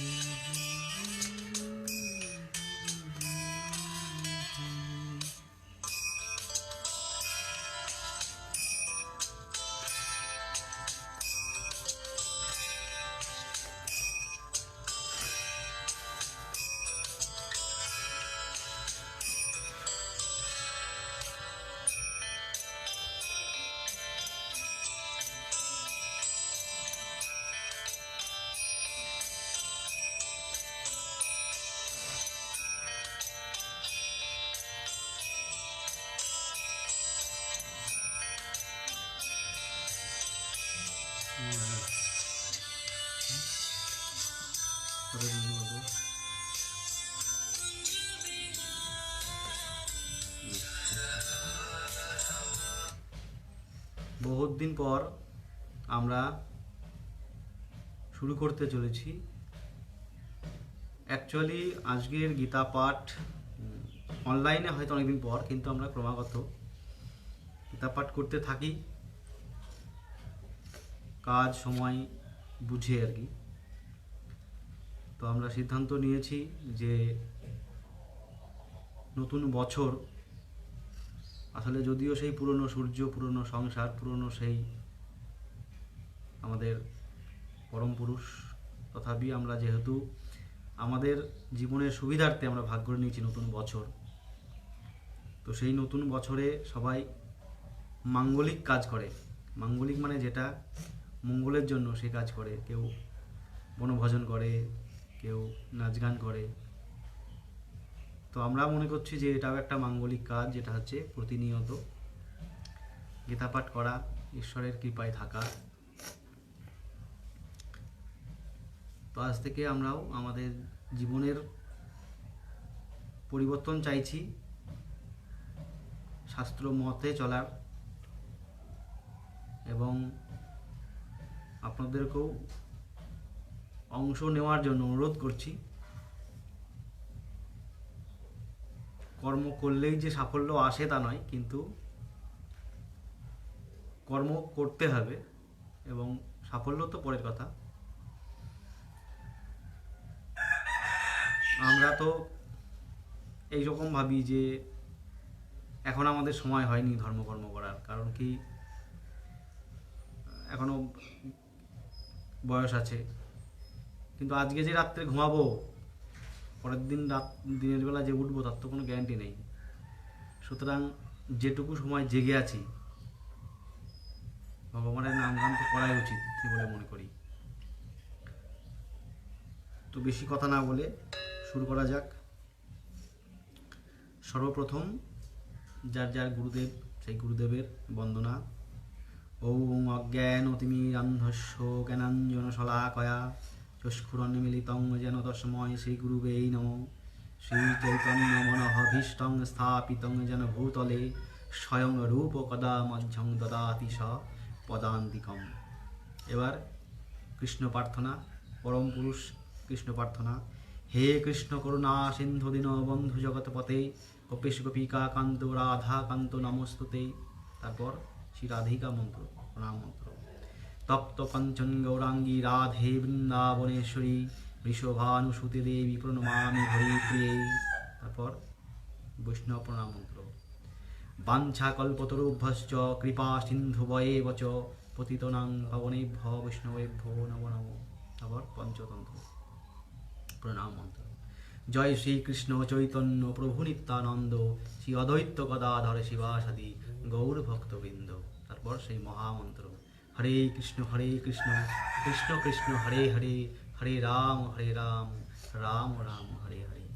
Música পর আমরা শুরু করতে চলেছি। অ্যাকচুয়ালি আজকের গীতা পাঠ অনলাইনে হয়তো অনেকদিন পর, কিন্তু আমরা ক্রমাগত গীতা পাঠ করতে থাকি। কাজ, সময় বুঝে আর কি। তো আমরা সিদ্ধান্ত নিয়েছি যে নতুন বছর আসলে যদিও সেই পুরনো সূর্য, পুরনো সংসার, পুরনো সেই আমাদের পরম পুরুষ, তথাপি আমরা যেহেতু আমাদের জীবনের সুবিধার্থে আমরা ভাগ করে নিয়েছি নতুন বছর, তো সেই নতুন বছরে সবাই মাঙ্গলিক কাজ করে। মাঙ্গলিক মানে যেটা মঙ্গলের জন্য সে কাজ করে। কেউ বনভোজন করে, কেউ নাচ গান করে। তো আমরা মনে করছি যে এটাও একটা মাঙ্গলিক কাজ, যেটা হচ্ছে প্রতিনিয়ত গীতা পাঠ করা, ঈশ্বরের কৃপায় থাকা। তো আজ থেকে আমরাও আমাদের জীবনের পরিবর্তন চাইছি, শাস্ত্র মতে চলার। এবং আপনাদেরকেও অংশ নেওয়ার জন্য অনুরোধ করছি। কর্ম করলেই যে সাফল্য আসে তা নয়, কিন্তু কর্ম করতে হবে এবং সাফল্য তো পরের কথা। আমরা তো এইরকম ভাবি যে এখন আমাদের সময় হয়নি ধর্মকর্ম করার, কারণ কি এখনও বয়স আছে। কিন্তু আজকে যে রাত্রে ঘুমাবো পরের দিন রাত, দিনের বেলা যে উঠবো তার তো কোনো গ্যারান্টি নেই। সুতরাং যেটুকু সময় জেগে আছি, ভগবানের নাম গান তো করাই উচিত বলে মনে করি। তো বেশি কথা না বলে শুরু করা যাক। সর্বপ্রথম যার যার গুরুদেব, সেই গুরুদেবের বন্দনা। ওম অজ্ঞান অতিমিরান্ধস্য জ্ঞানাঞ্জন শলাকয়া। চস্ফুরণ মিলিতং যেন তস্ময় শ্রী গুরুবেই নম শ্রী চৈতন্য মনভীষ্টং স্থাপিতং যেন ভূতলে স্বয়ং রূপ কদা মধ্যং দদাতি স পদান্তিকম এবার কৃষ্ণ প্রার্থনা, পরম পুরুষ কৃষ্ণ প্রার্থনা। হে কৃষ্ণ করুণা, সিন্ধু দীন বন্ধু জগৎপতে কপিশ গোপিকা, কান্ত রাধা কান্ত নমস্তুতে। তারপর শ্রী রাধিকা মন্ত্র, প্রণাম মন্ত্র। তপ্ত কাঞ্চন গৌরাঙ্গী রাধে বৃন্দাবনেশ্বরী, বৃষভানুসুতে দেবী প্রণমামি হরি প্রিয়ে। তারপর বৈষ্ণব প্রণাম মন্ত্র। বাঞ্ছা কল্পতরুভ্যশ্চ কৃপা সিন্ধু বয়ে বচ, পতিতনাং ভবনেভ্য বৈষ্ণবেভ্য নম নম। তারপর পঞ্চতন্ত্র। প্রণাম মন্ত্র। জয় শ্রীকৃষ্ণ চৈতন্য প্রভু নিত্যানন্দ, শ্রী অদ্বৈত গদাধর শিবাসাদি গৌর ভক্তবৃন্দ তারপর সেই মহামন্ত্র। হরে কৃষ্ণ হরে কৃষ্ণ কৃষ্ণ কৃষ্ণ, হরে হরে হরে রাম হরে রাম রাম রাম, হরে হরে।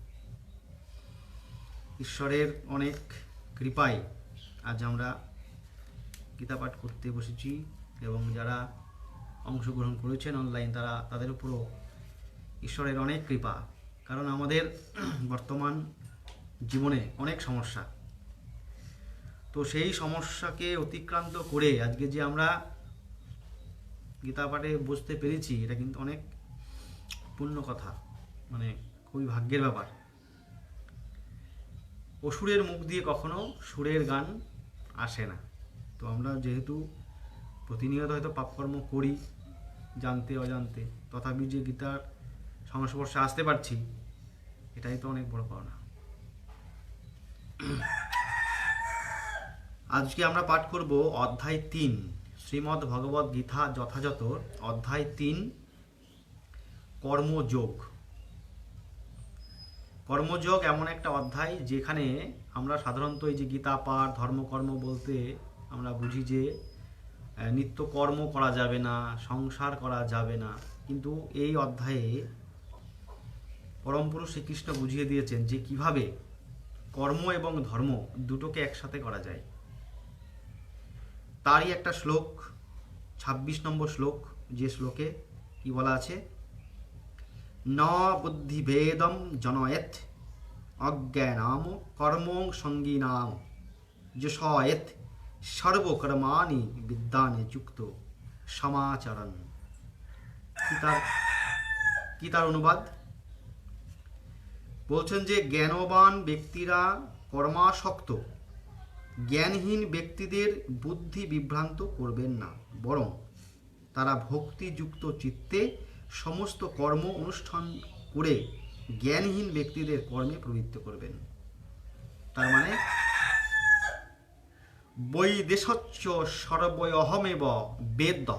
ঈশ্বরের অনেক কৃপায় আজ আমরা গীতা পাঠ করতে বসেছি এবং যারা অংশগ্রহণ করেছেন অনলাইন তারা, তাদের উপরও ঈশ্বরের অনেক কৃপা। কারণ আমাদের বর্তমান জীবনে অনেক সমস্যা। তো সেই সমস্যাকে অতিক্রান্ত করে আজকে যে আমরা গীতা পাঠে বুঝতে পেরেছি, এটা কিন্তু অনেক পূর্ণ কথা মানে খুবই ভাগ্যের ব্যাপার। অসুরের মুখ দিয়ে কখনো সুরের গান আসে না। তো আমরা যেহেতু প্রতিনিয়ত হয়তো পাপকর্ম করি, জানতে, অজান্তে, তথাপি যে গীতার সংস্পর্শে আসতে পারছি, এটাই তো অনেক বড় পাওনা। আজকে আমরা পাঠ করব অধ্যায় তিন। শ্রীমদ্ ভগবদ গীতা যথাযথ অধ্যায় তিন, কর্মযোগ। কর্মযোগ এমন একটা অধ্যায় যেখানে আমরা সাধারণত এই যে গীতা পাঠ, ধর্মকর্ম বলতে আমরা বুঝি যে নিত্য কর্ম করা যাবে না, সংসার করা যাবে না। কিন্তু এই অধ্যায়ে পরম পুরুষ শ্রীকৃষ্ণ বুঝিয়ে দিয়েছেন যে কীভাবে কর্ম এবং ধর্ম দুটোকে একসাথে করা যায়। তারই একটা শ্লোক ২৬ নম্বর শ্লোক, যে শ্লোকে কি বলা আছে? ন বুদ্ধিভেদম জনয়েত অজ্ঞানাম কর্ম সঙ্গীনাম যশয়েত সর্বকর্মাণি বিদ্যানে যুক্ত সমাচরণ। কি তার কি তার অনুবাদ? বলছেন যে জ্ঞানবান ব্যক্তিরা কর্মাসক্ত জ্ঞানহীন ব্যক্তিদের বুদ্ধি বিভ্রান্ত করবেন না, বরং তারা ভক্তিযুক্ত চিত্তে সমস্ত কর্ম অনুষ্ঠান করে জ্ঞানহীন ব্যক্তিদের কর্মে প্রবৃত্ত করবেন। তার মানে বৈদেশচ্চ সর্বয়হমেব বেদ।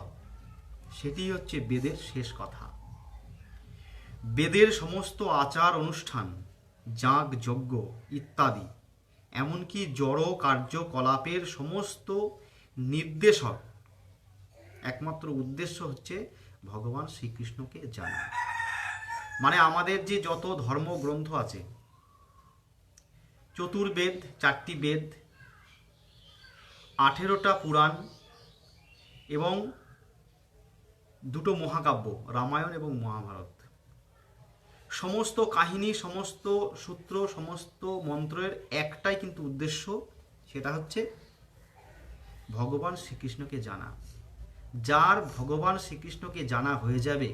সেটি হচ্ছে বেদের শেষ কথা। বেদের সমস্ত আচার অনুষ্ঠান, যাগ, যজ্ঞ ইত্যাদি এমনকি জড় কার্যকলাপের সমস্ত নির্দেশক। একমাত্র উদ্দেশ্য হচ্ছে ভগবান শ্রীকৃষ্ণকে জানা। মানে আমাদের যে যত ধর্মগ্রন্থ আছে, চতুর্বেদ, চারটি বেদ, আঠেরোটা পুরাণ এবং দুটো মহাকাব্য, রামায়ণ এবং মহাভারত। সমস্ত কাহিনী, সমস্ত সূত্র, সমস্ত মন্ত্রের একটাই কিন্তু উদ্দেশ্য, সেটা হচ্ছে ভগবান শ্রীকৃষ্ণকে জানা। যার ভগবান শ্রীকৃষ্ণকে জানা হয়ে যাবে,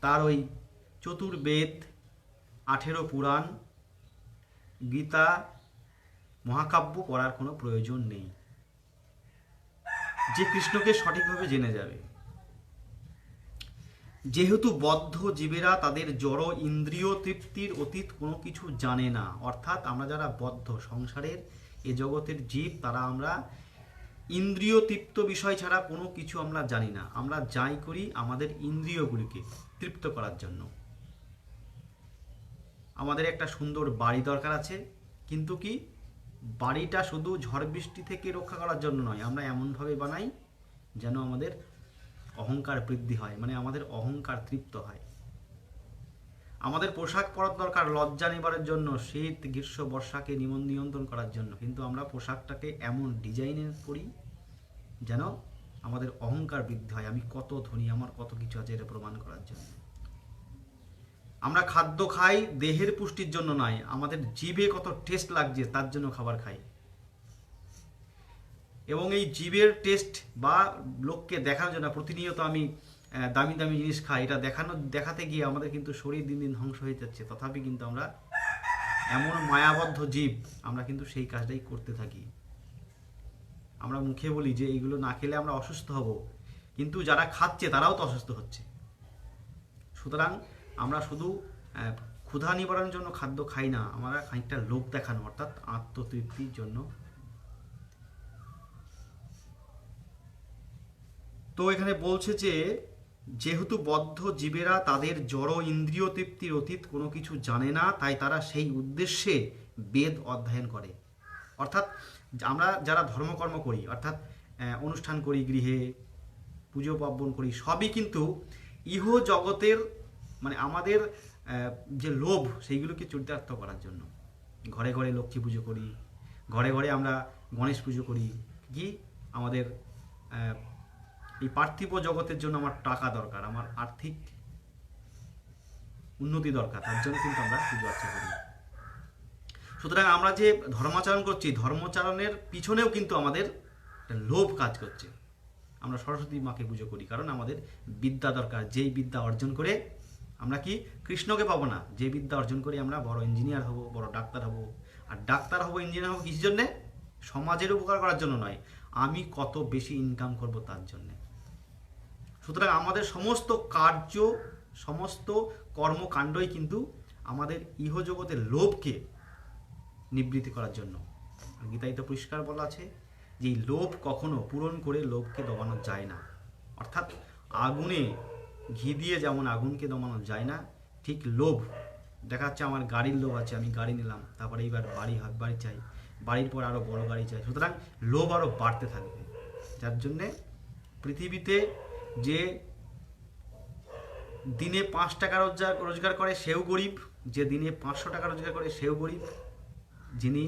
তার ওই চতুর্বেদ, আঠেরো পুরাণ, গীতা, মহাকাব্য পড়ার কোনো প্রয়োজন নেই। যে কৃষ্ণকে সঠিকভাবে জেনে যাবে। যেহেতু বদ্ধ জীবেরা তাদের জড় ইন্দ্রিয় তৃপ্তির অতীত কোনো কিছু জানে না, অর্থাৎ আমরা যারা বদ্ধ সংসারের, এ জগতের জীব, তারা আমরা ইন্দ্রিয় তৃপ্ত বিষয় ছাড়া কোনো কিছু আমরা জানি না। আমরা যাই করি আমাদের ইন্দ্রিয়গুলিকে তৃপ্ত করার জন্য। আমাদের একটা সুন্দর বাড়ি দরকার আছে, কিন্তু কি বাড়িটা শুধু ঝড় বৃষ্টি থেকে রক্ষা করার জন্য নয়, আমরা এমনভাবে বানাই যেন আমাদের অহংকার বৃদ্ধি হয় মানে আমাদের অহংকার তৃপ্ত হয়। আমাদের পোশাক পরার দরকার লজ্জা নিবারের জন্য, শীত, গ্রীষ্ম, বর্ষাকে নিমন নিয়ন্ত্রণ করার জন্য। কিন্তু আমরা পোশাকটাকে এমন ডিজাইনের পরি যেন আমাদের অহংকার বৃদ্ধি হয়। আমি কত ধনী, আমার কত কিছু আছে এটা প্রমাণ করার জন্য। আমরা খাদ্য খাই, দেহের পুষ্টির জন্য নয়, আমাদের জিভে কত টেস্ট লাগছে তার জন্য খাবার খাই। এবং এই জীবের টেস্ট বা লোককে দেখানোর জন্য প্রতিনিয়ত আমি দামি দামি জিনিস খাই, এটা দেখানো, দেখাতে গিয়ে আমাদের কিন্তু শরীর দিন দিন ধ্বংস হয়ে যাচ্ছে। তথাপি কিন্তু আমরা এমন মায়াবদ্ধ জীব, আমরা কিন্তু সেই কাজটাই করতে থাকি। আমরা মুখে বলি যে এইগুলো না খেলে আমরা অসুস্থ হব। কিন্তু যারা খাচ্ছে, তারাও তো অসুস্থ হচ্ছে। সুতরাং আমরা শুধু ক্ষুধা নিবারণের জন্য খাদ্য খাই না, আমরা খানিকটা লোক দেখানো, অর্থাৎ আত্মতৃপ্তির জন্য তো এখানে বলছে যে, যেহেতু বদ্ধ জীবেরা তাদের জড় ইন্দ্রিয় তৃপ্তির অতীত কোনো কিছু জানে না, তাই তারা সেই উদ্দেশ্যে বেদ অধ্যয়ন করে। অর্থাৎ আমরা যারা ধর্মকর্ম করি, অর্থাৎ অনুষ্ঠান করি গৃহে, পুজো পার্বণ করি, সবই কিন্তু ইহ জগতের মানে আমাদের যে লোভ, সেইগুলোকে চরিতার্থ করার জন্য। ঘরে ঘরে লক্ষ্মী পুজো করি, ঘরে ঘরে আমরা গণেশ পুজো করি, কি? আমাদের এই পার্থিব জগতের জন্য আমার টাকা দরকার, আমার আর্থিক উন্নতি দরকার, তার জন্য কিন্তু আমরা পুজো আর্চা করি। সুতরাং আমরা যে ধর্মাচরণ করছি, ধর্মাচরণের পিছনেও কিন্তু আমাদের একটা লোভ কাজ করছে। আমরা সরস্বতী মাকে পুজো করি, কারণ আমাদের বিদ্যা দরকার, যেই বিদ্যা অর্জন করে আমরা কি কৃষ্ণকে পাবো না, যে বিদ্যা অর্জন করে আমরা বড় ইঞ্জিনিয়ার হব, বড় ডাক্তার হব। আর ডাক্তার হব ইঞ্জিনিয়ার হব কিসের জন্যে? সমাজের উপকার করার জন্য নয়, আমি কত বেশি ইনকাম করব তার জন্যে। সুতরাং আমাদের সমস্ত কার্য, সমস্ত কর্মকাণ্ডই কিন্তু আমাদের ইহজগতের লোভকে নিবৃত্তি করার জন্য। গীতায় তো পরিষ্কার বলা আছে যে লোভ কখনো পূরণ করে লোভকে দমানো যায় না। অর্থাৎ আগুনে ঘি দিয়ে যেমন আগুনকে দমানো যায় না, ঠিক লোভ, দেখা যাচ্ছে আমার গাড়ির লোভ আছে, আমি গাড়ি নিলাম, তারপরে এইবার বাড়ি, হাত বাড়ি চাই, বাড়ির পর আরও বড় গাড়ি চাই, সুতরাং লোভ আরও বাড়তে থাকবে। যার জন্যে পৃথিবীতে যে দিনে পাঁচ টাকা রোজগার রোজগার করে সেও গরিব, যে দিনে পাঁচশো টাকা রোজগার করে সেও গরিব, যিনি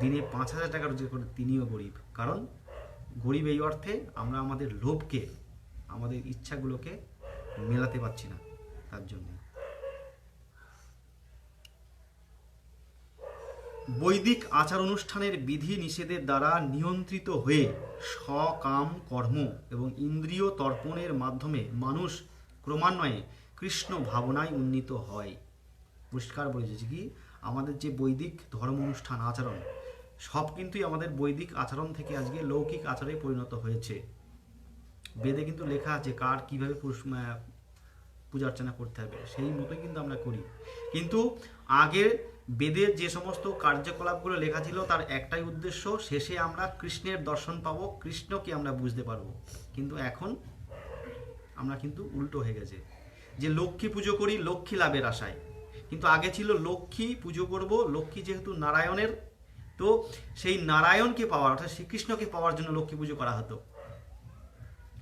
দিনে পাঁচ হাজার টাকা রোজগার করে তিনিও গরিব। কারণ গরিব এই অর্থে আমরা আমাদের লোভকে, আমাদের ইচ্ছাগুলোকে মেলাতে পারছি না তার জন্য। বৈদিক আচার অনুষ্ঠানের বিধি নিষেধের দ্বারা নিয়ন্ত্রিত হয়ে সকাম কর্ম এবং ইন্দ্রিয় তর্পণের মাধ্যমে মানুষ ক্রমান্বয়ে কৃষ্ণ ভাবনায় উন্নীত হয়। পরিষ্কার বলেছে কি? আমাদের যে বৈদিক ধর্ম অনুষ্ঠান আচরণ, সব কিন্তুই আমাদের বৈদিক আচরণ থেকে আজকে লৌকিক আচারে পরিণত হয়েছে। বেদে কিন্তু লেখা আছে কার কীভাবে পূজা অর্চনা করতে হবে, সেই মতোই কিন্তু আমরা করি। কিন্তু আগের বেদের যে সমস্ত কার্যকলাপগুলো লেখা ছিল তার একটাই উদ্দেশ্য, শেষে আমরা কৃষ্ণের দর্শন পাবো, কৃষ্ণকে আমরা বুঝতে পারব। কিন্তু এখন আমরা কিন্তু উল্টো হয়ে গেছে। যে লক্ষ্মী পুজো করি, লক্ষ্মী লাভের আশায়। কিন্তু আগে ছিল লক্ষ্মী পুজো করব, লক্ষ্মী যেহেতু নারায়ণের, তো সেই নারায়ণকে পাওয়ার অর্থাৎ শ্রীকৃষ্ণকে পাওয়ার জন্য লক্ষ্মী পুজো করা হতো।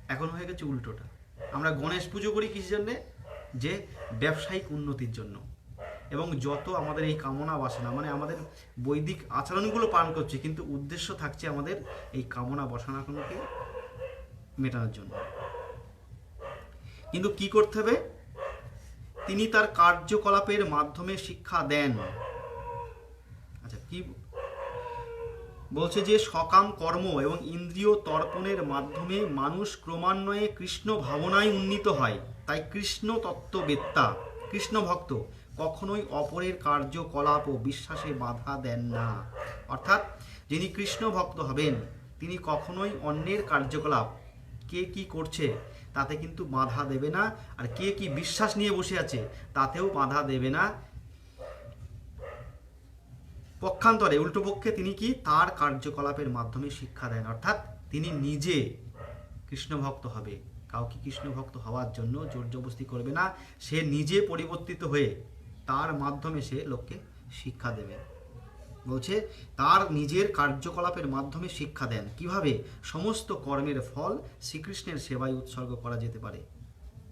এখন হয়ে গেছে উল্টোটা। আমরা গণেশ পুজো করি কিসের জন্যে? যে ব্যবসায়িক উন্নতির জন্য। এবং যত আমাদের এই কামনা বাসনা মানে আমাদের বৈদিক আচরণগুলো পালন করছে, কিন্তু উদ্দেশ্য থাকছে আমাদের এই কামনা বাসনাগুলোকে মেটানোর জন্য। কিন্তু কি করতে হবে? তিনি তার কার্যকলাপের মাধ্যমে শিক্ষা দেন। আচ্ছা কি বলছে যে, সকাম কর্ম এবং ইন্দ্রিয় তর্পণের মাধ্যমে মানুষ ক্রমান্বয়ে কৃষ্ণ ভাবনায় উন্নীত হয়। তাই কৃষ্ণ তত্ত্ববেত্তা কৃষ্ণ ভক্ত কখনোই অপরের কার্যকলাপ ও বিশ্বাসে বাধা দেন না। অর্থাৎ, যিনি কৃষ্ণ ভক্ত হবেন, তিনি কখনোই অন্যের কার্যকলাপ, কে কি করছে, তাতে কিন্তু বাধা দেবে না। আর কে কি বিশ্বাস নিয়ে বসে আছে, তাতেও বাধা দেবে না। পক্ষান্তরে, উল্টো পক্ষে তিনি কি তার কার্যকলাপের মাধ্যমে শিক্ষা দেন? অর্থাৎ, তিনি নিজে কৃষ্ণ ভক্ত হবে। কাউকে কৃষ্ণ ভক্ত হওয়ার জন্য জোর জবস্তি করবে না। সে নিজে পরিবর্তিত হয়ে তার মাধ্যমে সে লোককে শিক্ষা দেবে। বলছে, তার নিজের কার্যকলাপের মাধ্যমে শিক্ষা দেন। কীভাবে? সমস্ত কর্মের ফল শ্রীকৃষ্ণের সেবায় উৎসর্গ করা যেতে পারে।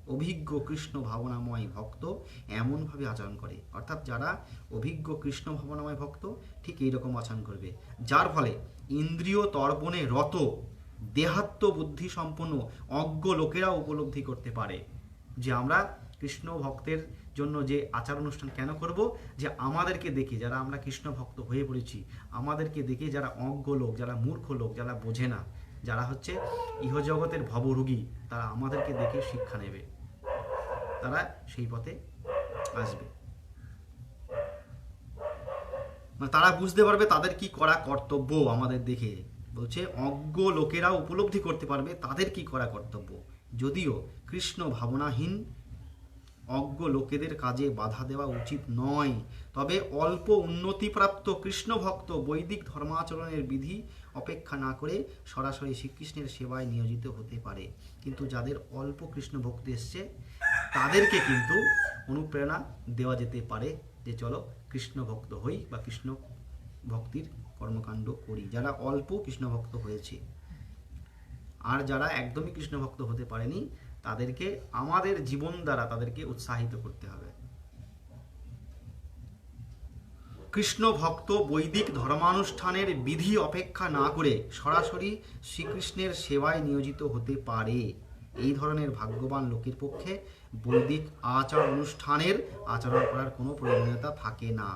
অভিজ্ঞ কৃষ্ণ ভাবনাময় ভক্ত এমনভাবে আচরণ করে। অর্থাৎ যারা অভিজ্ঞ কৃষ্ণ ভাবনাময় ভক্ত, ঠিক এইরকম আচরণ করবে। যার ফলে ইন্দ্রিয় তর্পণে রত, দেহাত্ম বুদ্ধি সম্পন্ন অজ্ঞ লোকেরা উপলব্ধি করতে পারে। যে আমরা কৃষ্ণ ভক্তের জন্য যে আচার অনুষ্ঠান কেন করব? যে আমাদেরকে দেখে যারা আমরা কৃষ্ণ ভক্ত হয়ে পড়েছি, আমাদেরকে দেখে যারা অজ্ঞ লোক, যারা মূর্খ লোক, যারা বোঝে না, যারা হচ্ছে ইহজগতের ভবরোগী, তারা আমাদেরকে দেখে শিক্ষা নেবে। তারা সেই পথে আসবে। মানে তারা বুঝতে পারবে তাদের কি করা কর্তব্য আমাদের দেখে। বলছে, অজ্ঞ লোকেরা উপলব্ধি করতে পারবে তাদের কি করা কর্তব্য। যদিও কৃষ্ণ ভাবনাহীন অজ্ঞ লোকেদের কাজে বাধা দেওয়া উচিত নয়। তবে অল্প উন্নতিপ্রাপ্ত কৃষ্ণ ভক্ত বৈদিক ধর্মাচরণের বিধি অপেক্ষা না করে সরাসরি শ্রীকৃষ্ণের সেবায় নিয়োজিত হতে পারে। কিন্তু যাদের অল্প কৃষ্ণ ভক্তি এসছে, তাদেরকে কিন্তু অনুপ্রেরণা দেওয়া যেতে পারে যে চলো কৃষ্ণ ভক্ত হই বা কৃষ্ণ ভক্তির কর্মকাণ্ড করি। যারা অল্প কৃষ্ণ ভক্ত হয়েছে, আর যারা একদমই কৃষ্ণ ভক্ত হতে পারেনি তাদেরকে, আমাদের জীবন দ্বারা তাদেরকে উৎসাহিত করতে হবে। কৃষ্ণ ভক্ত বৈদিক ধর্মানুষ্ঠানের বিধি অপেক্ষা না করে সরাসরি শ্রীকৃষ্ণের সেবায় নিয়োজিত হতে পারে। এই ধরনের ভাগ্যবান লোকের পক্ষে বৈদিক আচার অনুষ্ঠানের আচরণ করার কোনো প্রয়োজনীয়তা থাকে না।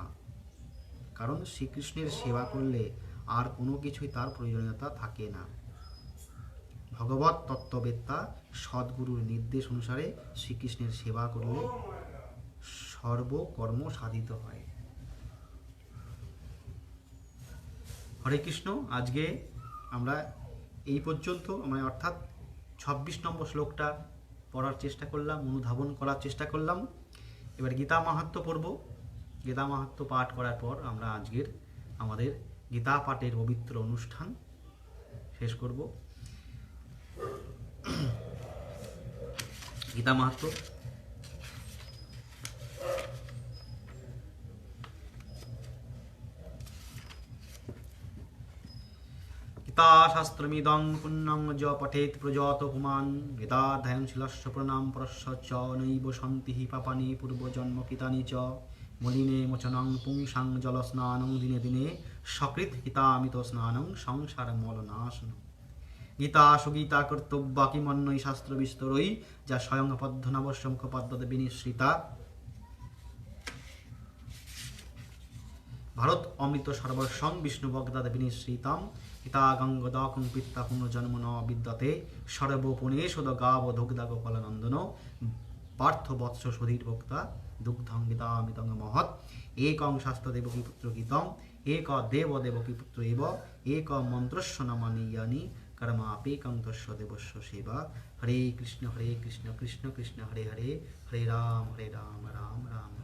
কারণ শ্রীকৃষ্ণের সেবা করলে আর কোনো কিছুই তার প্রয়োজনীয়তা থাকে না। ভগবত তত্ত্ববেত্তা সদ্গুরুর নির্দেশ অনুসারে শ্রীকৃষ্ণের সেবা করলে সর্বকর্ম সাধিত হয়। হরে কৃষ্ণ, আজকে আমরা এই পর্যন্ত মানে অর্থাৎ ছাব্বিশ নম্বর শ্লোকটা পড়ার চেষ্টা করলাম, অনুধাবন করার চেষ্টা করলাম। এবার গীতা মাহাত্ম পড়ব। গীতা মাহাত্ম পাঠ করার পর আমরা আজকের আমাদের গীতা পাঠের পবিত্র অনুষ্ঠান শেষ করব। গীতা মাহাত্ম গীতাশাস্ত্রমিদং পুণ্যং য পঠেত প্রজত পুমাन् গীতাধ্যায়ং শিলস্য প্রণাম পরস্য চ নৈব সন্তি হি পাপানি পূর্বজন্ম কৃতানি চ মলিনে মোচনং পুংসাং জলস্নানং দিনে দিনে সকৃত হিতামিত স্নানং সংসার গীতা সুগীতা কর্তব্যা কিমন্যই শাস্ত্র বিস্তরই যা স্বয়ং পদ্মনবশ্য মুখপাদ্যতে বিনিশ্রিতা ভারত অমৃত সর্বস্বং বিষ্ণু বগদাদ বিনিশ্রিতম হিতা গঙ্গদকং পিত্তা পুনর্জন্ম ন বিদ্যতে। সর্বপুণেশদ গাব দুগ্ধা গোপালনন্দন পার্থ বৎস সুধীর ভোক্তা। দুগ্ধং গীতামিতং মহৎ। একং শাস্ত্র দেবকী পুত্র গীতম। এক দেব দেবকী পুত্র এব। এক মন্ত্রস্য নমানীয়ানি। কর্মাপেকং তস্য দেবস্ব সেবা হরে কৃষ্ণ হরে কৃষ্ণ কৃষ্ণ কৃষ্ণ হরে হরে হরে রাম হরে রাম রাম রাম